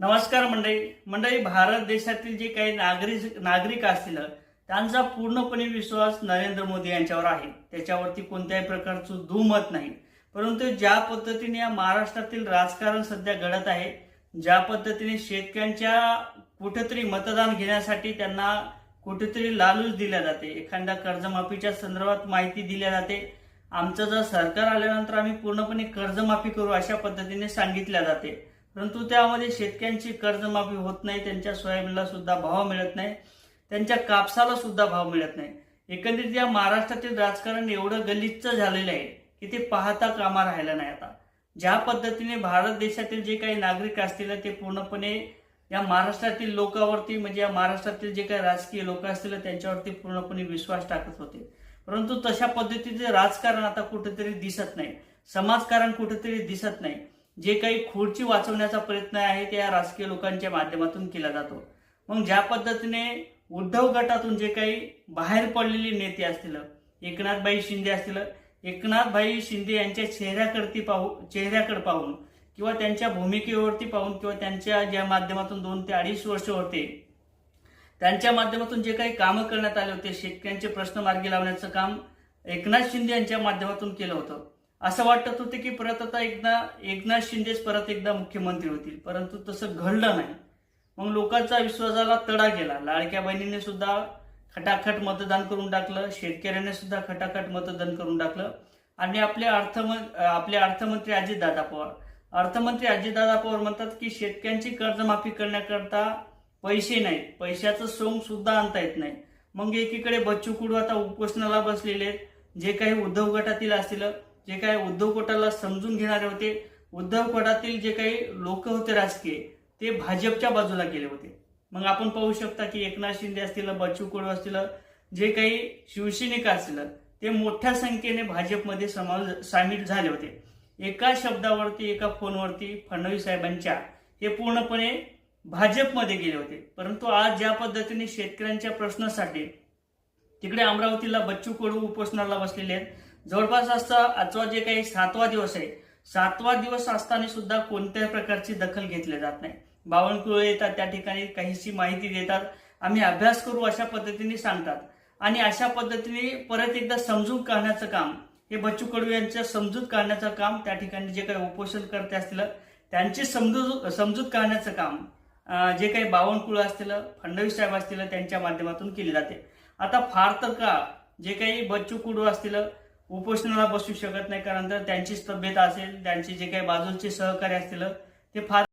नमस्कार मंडळी. मंडळी भारत देशातील जे काही नागरिक नागरिक असतील त्यांचा पूर्णपणे विश्वास नरेंद्र मोदी यांच्यावर आहे. त्याच्यावरती कोणत्याही प्रकारचं दुमत नाही. परंतु ज्या पद्धतीने या महाराष्ट्रातील राजकारण सध्या घडत आहे ज्या पद्धतीने शेतकऱ्यांच्या कुठेतरी मतदान घेण्यासाठी त्यांना कुठेतरी लालूच दिल्या जाते. एखाद्या कर्जमाफीच्या संदर्भात माहिती दिल्या जाते. आमचं जर सरकार आल्यानंतर आम्ही पूर्णपणे कर्जमाफी करू अशा पद्धतीने सांगितल्या जाते. परंतु त्यामध्ये शेतकऱ्यांची कर्जमाफी होत नाही त्यांच्या सोयाबीनला सुद्धा भाव मिळत नाही त्यांच्या कापसाला सुद्धा भाव मिळत नाही. एकंदरीत या महाराष्ट्रातील राजकारण एवढं गलिच्छ झालेलं आहे की ते पाहता कामा राहिलं नाही आता. ज्या पद्धतीने भारत देशातील जे काही नागरिक असतील ते पूर्णपणे या महाराष्ट्रातील लोकांवरती म्हणजे या महाराष्ट्रातील जे काही राजकीय लोक असतील त्यांच्यावरती पूर्णपणे विश्वास टाकत होते. परंतु तशा पद्धतीचे राजकारण आता कुठेतरी दिसत नाही. समाजकारण कुठेतरी दिसत नाही. जे काही खुर्ची वाचवण्याचा प्रयत्न आहे ते या राजकीय लोकांच्या माध्यमातून केला जातो. मग ज्या पद्धतीने उद्धव गटातून जे काही बाहेर पडलेले नेते असतील एकनाथबाई शिंदे असतील एकनाथभाई शिंदे यांच्या चेहऱ्याकडती पाहू चेहऱ्याकडे पाहून किंवा त्यांच्या भूमिकेवरती पाहून किंवा त्यांच्या ज्या माध्यमातून दोन ते अडीच वर्ष होते त्यांच्या माध्यमातून जे काही कामं करण्यात आले होते शेतकऱ्यांचे प्रश्न मार्गी लावण्याचं काम एकनाथ शिंदे यांच्या माध्यमातून केलं होतं. असं वाटत होतं की परत आता एकदा एकनाथ शिंदेच परत एकदा मुख्यमंत्री होतील. परंतु तसं घडलं नाही. मग लोकांचा विश्वासाला तडा गेला. लाडक्या बहिणीने सुद्धा खटाखट मतदान करून टाकलं. शेतकऱ्याने सुद्धा खटाखट मतदान करून टाकलं. आणि आपले अर्थम आपले अर्थमंत्री अजितदादा पवार. अर्थमंत्री अजितदादा पवार म्हणतात की शेतकऱ्यांची कर्जमाफी करण्याकरता पैसे नाहीत. पैशाचं सोंग सुद्धा आणता येत नाही. मग एकीकडे बच्चू कुडू आता उपोषणाला बसलेले आहेत. जे काही उद्धव गटातील असतील जे काही उद्धव कोटाला समजून घेणारे होते उद्धव कोटातील जे काही लोक होते राजकीय ते भाजपच्या बाजूला गेले होते. मग आपण पाहू शकता की एकनाथ शिंदे असतील बच्चू कडू असतील जे काही शिवसैनिक असतील ते मोठ्या संख्येने भाजपमध्ये समाज सामील झाले होते. एका शब्दावरती एका फोनवरती फडणवीस साहेबांच्या हे पूर्णपणे भाजपमध्ये गेले होते. परंतु आज ज्या पद्धतीने शेतकऱ्यांच्या प्रश्नासाठी तिकडे अमरावतीला बच्चू कडू उपोषणाला बसलेले आहेत जवळपास असता आजचा जे काही सातवा दिवस आहे सातवा दिवस असताना सुद्धा कोणत्याही प्रकारची दखल घेतली जात नाही. बावनकुळे येतात त्या ठिकाणी काहीशी माहिती देतात. आम्ही अभ्यास करू अशा पद्धतीने सांगतात. आणि अशा पद्धतीने परत एकदा समजून काढण्याचं काम हे बच्चू कडू यांच्या समजूत काढण्याचं काम त्या ठिकाणी जे काही उपोषण करते असतील त्यांची समजूत समजूत काढण्याचं काम जे काही बावनकुळे असतील फडणवीस साहेब असतील त्यांच्या माध्यमातून केली जाते. आता फार तर का जे काही बच्चू कुडू असतील उपोषणाला बसू शकत नाही कारण तर त्यांचीच तब्येत असेल त्यांचे जे काही बाजूचे सहकारी असतील ते फार